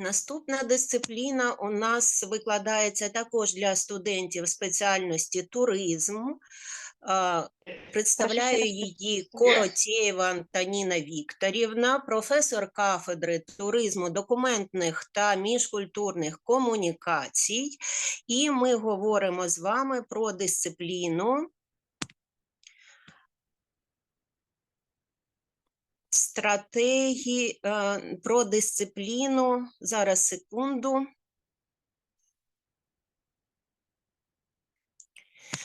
Наступна дисципліна у нас викладається також для студентів спеціальності туризм. Представляю її Коротєєва Антоніна Вікторівна, професор кафедри туризму, документних та міжкультурних комунікацій. І ми говоримо з вами про дисципліну стратегії, е, про дисципліну. Зараз секунду.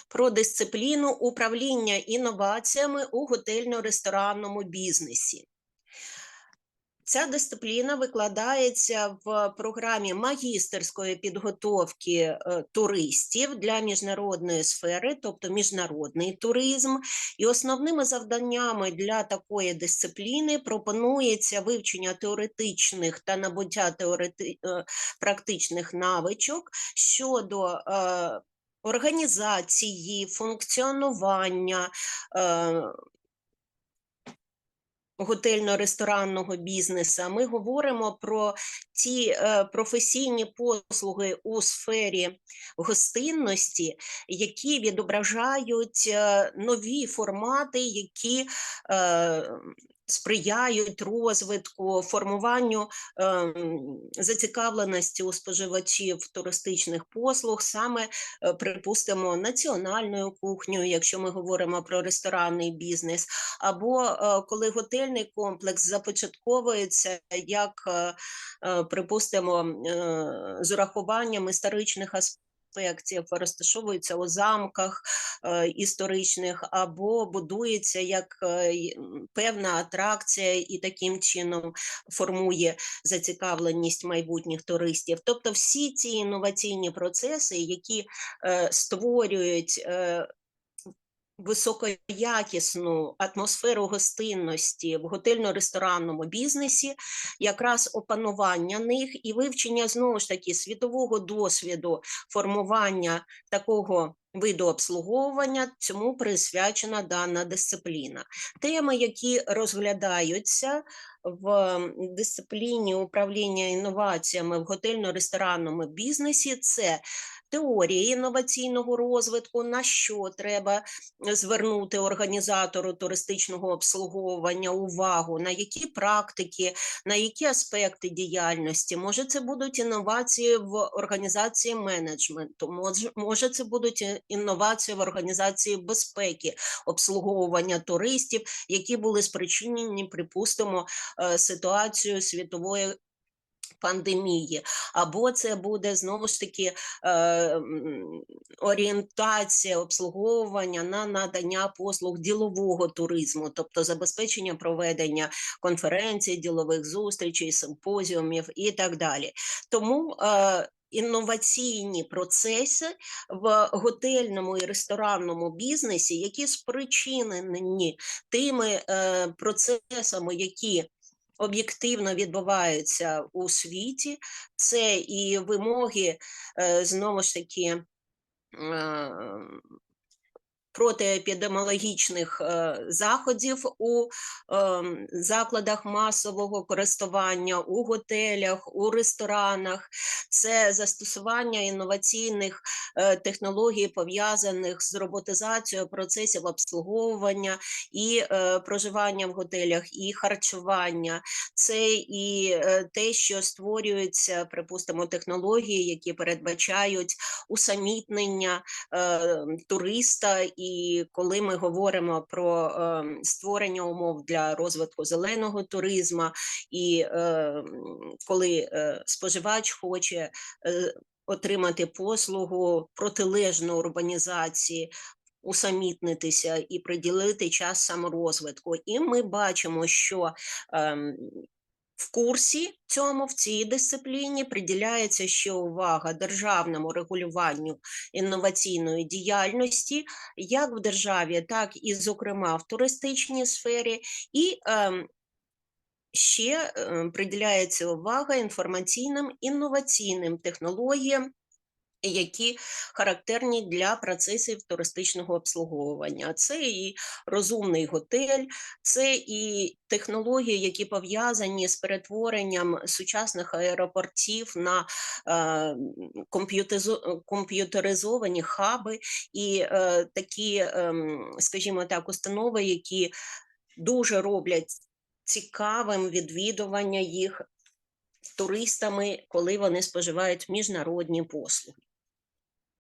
Про дисципліну управління інноваціями у готельно-ресторанному бізнесі. Ця дисципліна викладається в програмі магістерської підготовки е, туристів для міжнародної сфери, тобто міжнародний туризм. І основними завданнями для такої дисципліни пропонується вивчення теоретичних та набуття теорети... е, практичних навичок щодо е, організації, функціонування. Готельно-ресторанного бізнесу, ми говоримо про ті е, професійні послуги у сфері гостинності, які відображають е, нові формати, які е, сприяють розвитку, формуванню ем, зацікавленості у споживачів туристичних послуг, саме е, припустимо національною кухнею, якщо ми говоримо про ресторанний бізнес, або е, коли готельний комплекс започатковується як, е, е, припустимо, е, з урахуванням історичних аспектів аспектів розташовуються у замках е, історичних або будується як е, певна атракція і таким чином формує зацікавленість майбутніх туристів. Тобто всі ці інноваційні процеси, які е, створюють високоякісну атмосферу гостинності в готельно-ресторанному бізнесі, якраз опанування них і вивчення знову ж таки світового досвіду формування такого виду обслуговування, цьому присвячена дана дисципліна. Теми, які розглядаються в дисципліні управління інноваціями в готельно-ресторанному бізнесі, це теорії інноваційного розвитку, на що треба звернути організатору туристичного обслуговування увагу, на які практики, на які аспекти діяльності. Може, це будуть інновації в організації менеджменту, може, це будуть і- інновації в організації безпеки обслуговування туристів, які були спричинені, припустимо, е, ситуацією світової пандемії, або це буде знову ж таки е, орієнтація обслуговування на надання послуг ділового туризму, тобто забезпечення проведення конференцій, ділових зустрічей, симпозіумів і так далі. Тому е, Інноваційні процеси в готельному і ресторанному бізнесі, які спричинені тими е, процесами, які об'єктивно відбуваються у світі, це і вимоги е, знову ж таки. Протиепідеміологічних е, заходів у ем, закладах масового користування, у готелях, у ресторанах, це застосування інноваційних е, технологій, пов'язаних з роботизацією процесів обслуговування і е, проживання в готелях, і харчування, це і те, що створюються, припустимо, технології, які передбачають усамітнення е, туриста. І коли ми говоримо про е, створення умов для розвитку зеленого туризму, і е, коли е, споживач хоче е, отримати послугу протилежну урбанізації, усамітнитися і приділити час саморозвитку. І ми бачимо, що ем, в курсі цьому в цій дисципліні приділяється ще увага державному регулюванню інноваційної діяльності, як в державі, так і, зокрема, в туристичній сфері, і е, ще е, приділяється увага інформаційним інноваційним технологіям. Які характерні для процесів туристичного обслуговування. Це і розумний готель, це і технології, які пов'язані з перетворенням сучасних аеропортів на е, комп'ютеризовані хаби і е, такі, ем, скажімо так, установи, які дуже роблять цікавим відвідування їх туристами, коли вони споживають міжнародні послуги.